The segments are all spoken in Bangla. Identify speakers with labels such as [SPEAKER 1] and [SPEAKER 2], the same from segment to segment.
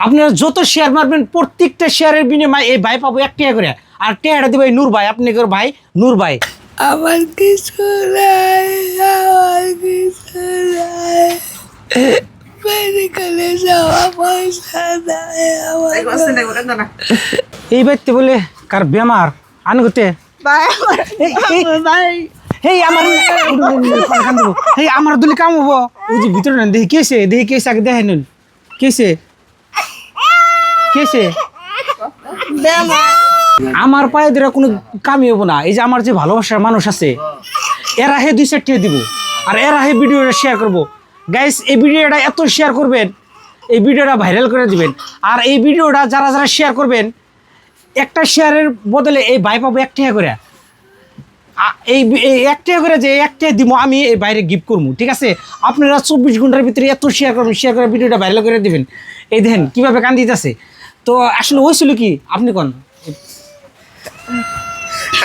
[SPEAKER 1] আপনারা যত শেয়ার মারবেন প্রত্যেকটা শেয়ারের বিনিময়ে এই ভাই পাবো এক টাকা করে আর টাকাটা দেবে এই নূর ভাই আপনি ভাই নূর ভাই
[SPEAKER 2] আমার কিছু নাই আমার কিছু নাই মেডিকেলে যাওয়া পয়সা নাই আমার
[SPEAKER 1] এই ব্যক্তি বলে কার বেমার আনুগতে
[SPEAKER 2] ভাই আমার
[SPEAKER 1] এই, এই,
[SPEAKER 2] ভাই
[SPEAKER 1] হেই আমার হেই আমার দুলি কাম হব ওই যে ভিতরে দেখি কেছে দেখি কেছে আগে দেখেন নুন কেছে
[SPEAKER 2] বেমা
[SPEAKER 1] আমার পায়ে ধরে কোনো কামি হব না। এই যে আমার যে ভালোবাসার মানুষ আছে, এরা হে দুই চারটে দিব, আর এরা হে ভিডিওটা শেয়ার করব। গাইস এই ভিডিওটা এত শেয়ার করবেন, এই ভিডিওটা ভাইরাল করে দিবেন, আর এই ভিডিওটা যারা যারা শেয়ার করবেন, একটা শেয়ারের বদলে এই ভাই পাবো এক টাকা করে। এই এই এক টাকা করে যে এক টাকা দিব, আমি এই বাইরে গিফট করব, ঠিক আছে? আপনারা চব্বিশ ঘণ্টার ভিতরে এত শেয়ার করবেন শেয়ার করে ভিডিওটা ভাইরাল করে দিবেন। এই দেখেন কীভাবে কান্দিতেছে। তো আসলে হয়েছিল কি? আপনি কোন?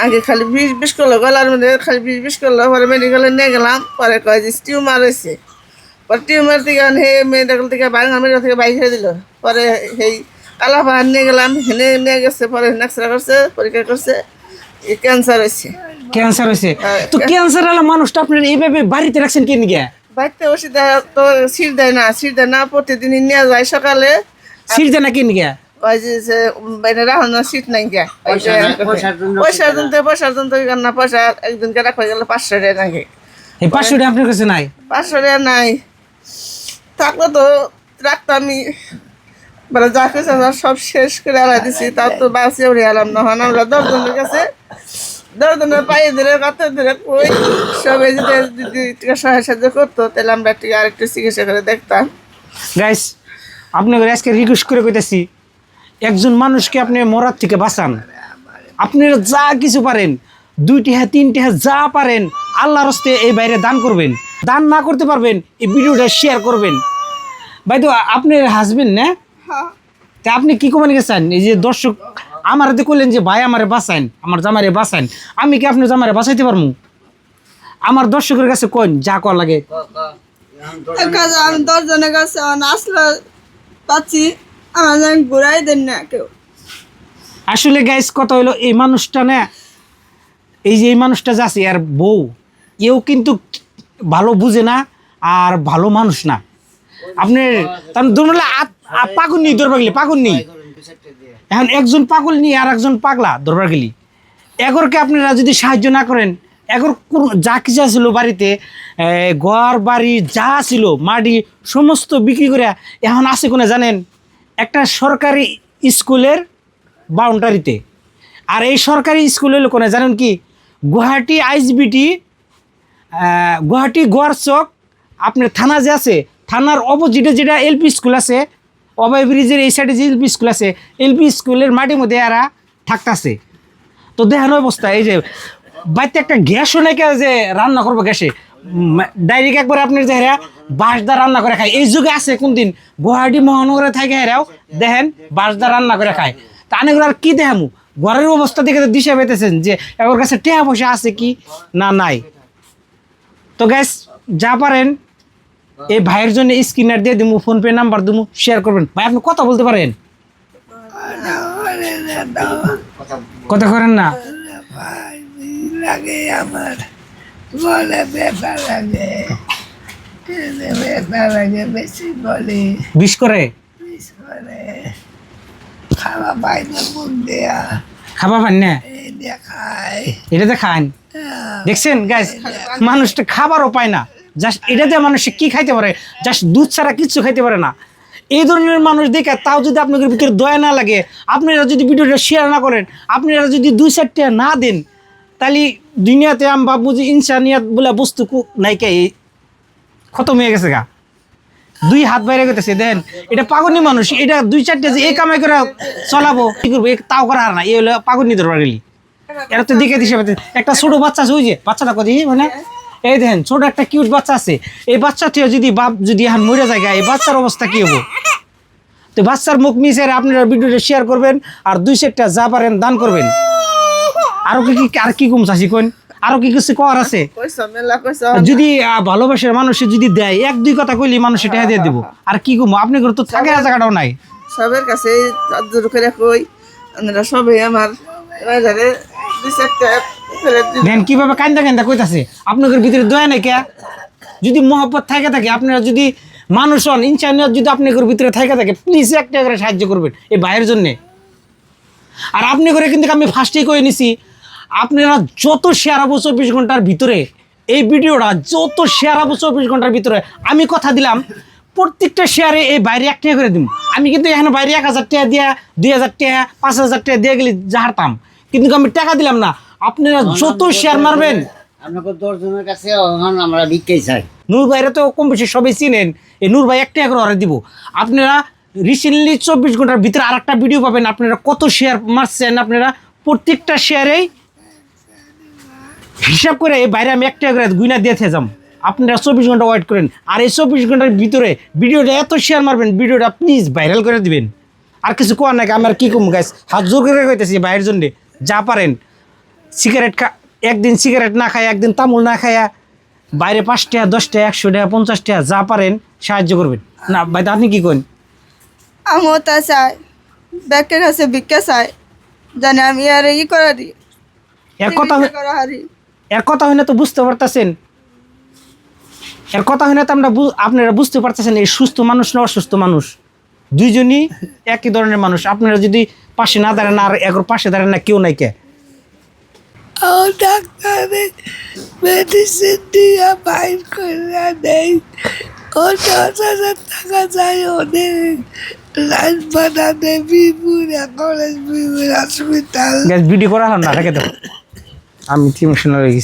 [SPEAKER 2] আগে খালি বিষ বিষ করল গলার মধ্যে খালি বিষ বিষ করল পরে মেডিকেলে নিয়ে গেলাম পরে কয় যে টিউমার হয়েছে। পরে টিউমার থেকে হে মেডিকেল থেকে বাঙ্গা মেডিকেল থেকে বাইক ছেড়ে দিল। পরে সেই কালাপাহাড় নিয়ে গেলাম হেনে নিয়ে গেছে পরে এক্সরে করছে পরীক্ষা করছে ক্যান্সার হয়েছে।
[SPEAKER 1] ক্যান্সার হয়েছে।
[SPEAKER 2] হ্যাঁ,
[SPEAKER 1] তো ক্যান্সার আলা মানুষটা আপনার এইভাবে বাড়িতে রাখছেন কেন গিয়া
[SPEAKER 2] বাড়িতে ওষুধ তো সিট দেয় না সিট দেয় না প্রতিদিনই নিয়ে যায় সকালে।
[SPEAKER 1] সিট দেনা কেন গিয়া
[SPEAKER 2] ওই যে নাই গিয়া পয়সার জন্য পয়সার জন্য না পয়সা একদিনকে রাখা গেলে পাঁচশো টাকা নাকি?
[SPEAKER 1] এই পাঁচশো টাকা আপনার কাছে নাই?
[SPEAKER 2] পাঁচশো টাকা নাই। থাকলে তো রাখতামই মানে যা কিছু সব শেষ করে আলাই দিছি তাও তো বাসে উড়ে আলাম না। হন আমরা দশজনের কাছে দশজনের পায়ে ধরে কাতে ধরে কই সবাই যদি টিকা সহায় সাহায্য করতো তাহলে আমরা টিকা আরেকটু চিকিৎসা করে দেখতাম।
[SPEAKER 1] গাইস আপনাকে আজকে রিকোয়েস্ট করে কইতেছি একজন মানুষকে আপনি মরার থেকে বাঁচান। আপনারা যা কিছু পারেন দুইটি হ্যাঁ তিনটি হ্যাঁ যা পারেন আল্লাহর হস্তে এই বাইরে দান করবেন। দান না করতে পারবেন এই ভিডিওটা শেয়ার করবেন। ভাই তো আপনার হাজবেন্ড না? তা আপনি কি কমেন গেছেন? এই যে দর্শক আমার হাতে করলেন যে ভাই আমারে বাঁচান আমার জামারে বাঁচান। আমি কি আপনার জামারে বাঁচাইতে পারব আমার দর্শকের কাছে কোন যা কর লাগে।
[SPEAKER 2] আমি দশজনের কাছে আসলে পাচ্ছি। ঘুরাই দেন না কেউ।
[SPEAKER 1] আসলে গাইস কথা হলো এই মানুষটা না, এই যে এই মানুষটা যে আছে আর বউ, এও কিন্তু ভালো বুঝে না, আর ভালো মানুষ না। আপনার তার ধরুন পাগল নেই দরবার গেলি, পাগল নেই। এখন একজন পাগল নিয়ে আর একজন পাগলা দরবার গেলি। এগরকে আপনারা যদি সাহায্য না করেন, এগর যা কিছু ছিল বাড়িতে ঘর, বাড়ি, যা ছিল মাটি, সমস্ত বিক্রি করে এখন আছে কোনে জানেন? একটা সরকারি স্কুলের বাউন্ডারিতে। আর এই সরকারি স্কুল হলো কোনে জানেন কি? গুয়াহাটি আইসবিটি গুয়াহাটি গোয়ারচক আপনার থানা যে আছে, থানার অপোজিটে যেটা এলপি স্কুল আছে, অভয় ব্রিজের এই সাইডে যে এলপি স্কুল আছে এলপি স্কুলের মাটির মধ্যে এরা থাকতেছে। তো দেখানো অবস্থা, এই যে বাড়িতে একটা গ্যাসও নাকি যে রান্না করব গ্যাসে। ডাইরেক্ট একবার আপনার যে হেরা বাঁশদা রান্না করে খায়। এই যুগে আছে কোনদিন গুয়াহাটি মহানগরে থাকে হেরাও, দেখেন বাঁশদা রান্না করে খায়। তা অনেকগুলো আর কি দেখামু? ঘরের অবস্থা দেখে তো দিশা পেতেছেন যে ওর কাছে টেহা পয়সা আছে কি না নাই? তো গ্যাস যা পারেন, এই ভাইয়ের জন্য স্ক্রিনার দিয়ে দিমু ফোন পে নাম্বার দিমু শেয়ার করবেন। ভাই, আপনি কথা বলতে পারেন? কথা করেন না।
[SPEAKER 2] লাগে আমার বলে ব্যথা লাগে। লাগে বেশি বলে
[SPEAKER 1] বিষ করে?
[SPEAKER 2] বিষ করে খাওয়া পাই না মুখ দেয়া
[SPEAKER 1] খাবা পান না? এটাতে খান? দেখছেন গ্যাস মানুষটা খাবারও পায় না। জাস্ট এটাতে মানুষ কি খাইতে পারে? জাস্ট দুধ ছাড়া কিচ্ছু খাইতে পারে না। এই ধরনের মানুষ দেখে তাও যদি আপনাদের ভিতরে দয়া না লাগে, আপনারা যদি ভিডিওটা শেয়ার না করেন, আপনারা যদি দুই চারটা না দেন, তাহলে দুনিয়াতে আমি ভাববো যে ইনসানিয়াত বলে বস্তু এই খতম হয়ে গেছে গা। দুই হাত বাইরে গেতেছে দেন এটা পাগনি মানুষ, এটা দুই চারটে যে এই কামাই করে চলাবো, কি করব তাও করা আর না এই হলো পাগনি দরবার গেলি। এরা তো দেখে দিছে একটা ছোট বাচ্চা আছে, ওই যে, বাচ্চাটা কদি মানে এই দেখেন, ছোট একটা কিউট বাচ্চা আছে। এই বাচ্চাটিও যদি বাপ, যদি এখন মরে যায় এই বাচ্চার অবস্থা কি হব? তো বাচ্চার মুখ মিশে আপনারা ভিডিওটা শেয়ার করবেন, আর দুই সেটটা যা পারেন দান করবেন। আরও কি আর কি কম চাষি কোন? আরও কি কিছু করার আছে? যদি ভালোবাসার মানুষে যদি দেয় এক দুই কথা কইলি মানুষ এটা দিয়ে দেবো। আর কি কমো আপনি করে তো থাকে না জায়গাটাও নাই।
[SPEAKER 2] সবের কাছে করে কই আপনারা সবাই আমার করে দিন।
[SPEAKER 1] কীভাবে কান্দা কান্দা কইতাছে? আপনাদের ভিতরে দয়া নাই কে? যদি মহব্বত থাকে থাকে আপনারা যদি মানুষ হন ইনসানিয়ত যদি আপনাদের ভিতরে থাকে থাকে প্লিজ একটা করে সাহায্য করবেন এই ভাইয়ের জন্যে। আর আপনি করে কিন্তু আমি ফার্স্টেই করে নিছি আপনারা যত শেয়ার হব চব্বিশ ঘণ্টার ভিতরে এই ভিডিওটা যত শেয়ার হব চব্বিশ ঘণ্টার ভিতরে আমি কথা দিলাম প্রত্যেকটা শেয়ারে এই বাইরে এক টাকা করে দিব আমি কিন্তু এখানে বাইরে এক হাজার টাকা দিয়া দুই হাজার টাকা পাঁচ হাজার টাকা দিয়ে গেলে জাহারতাম কিন্তু আমি টাকা দিলাম না। আপনারা যত শেয়ার মারবেন।
[SPEAKER 3] আপনাকে দশজনের কাছে আমরা ভিক্ষাই চাই।
[SPEAKER 1] নূর ভাইরা তো কম বেশি সবাই চিনেন। এই নূর ভাই একটা করে অর্ডার দিব। আপনারা রিসেন্টলি চব্বিশ ঘণ্টার ভিতরে আর একটা ভিডিও পাবেন। আপনারা কত শেয়ার মারছেন আপনারা? প্রত্যেকটা শেয়ারেই হিসাব করে এই বাইরে আমি একটা করে গুইনা দিয়ে যাম। আপনারা চব্বিশ ঘণ্টা ওয়েট করেন। আর এই চব্বিশ ঘণ্টার ভিতরে ভিডিওটা এত শেয়ার মারবেন ভিডিওটা প্লিজ ভাইরাল করে দিবেন। আর কিছু কোয়ার নাকি আমার কি কম গাছ হাত জোর করে কইতেছি বাইরের জন্য যা পারেন। সিগারেট খা একদিন সিগারেট না খায় একদিন তামুল না খায়া বাইরে পাঁচ টাকা দশ টাকা একশো টাকা পঞ্চাশ টাকা যা পারেন সাহায্য করবেন। না ভাই আপনি কি করেন?
[SPEAKER 2] আমিও তা চাই ব্যাগের কাছে ভিক্ষা চাই জানি আমি আর ই করে দিই
[SPEAKER 1] এর কথা হই-
[SPEAKER 2] করা হারি।
[SPEAKER 1] এর কথা হইলে তো বুঝতে পারতেছেন। এর কথা হইলে তো আমরা আপনারা বুঝতে পারতেছেন এই সুস্থ মানুষ না অসুস্থ মানুষ। দুইজনই একই ধরনের মানুষ। আপনারা যদি পাশে না দাঁড়ান আর একর পাশে দাঁড়ান না কেউ নাই কে?
[SPEAKER 4] ডাক্তারে মেডিসিন দিয়ে বাইর করে নেই ও দশ হাজার টাকা চাই অনেক লাইন বানাতে Bipura college Bipur hospital
[SPEAKER 1] video করা হলাম না রেখে দেবো আমি ইমোশনাল হয়ে গেছি।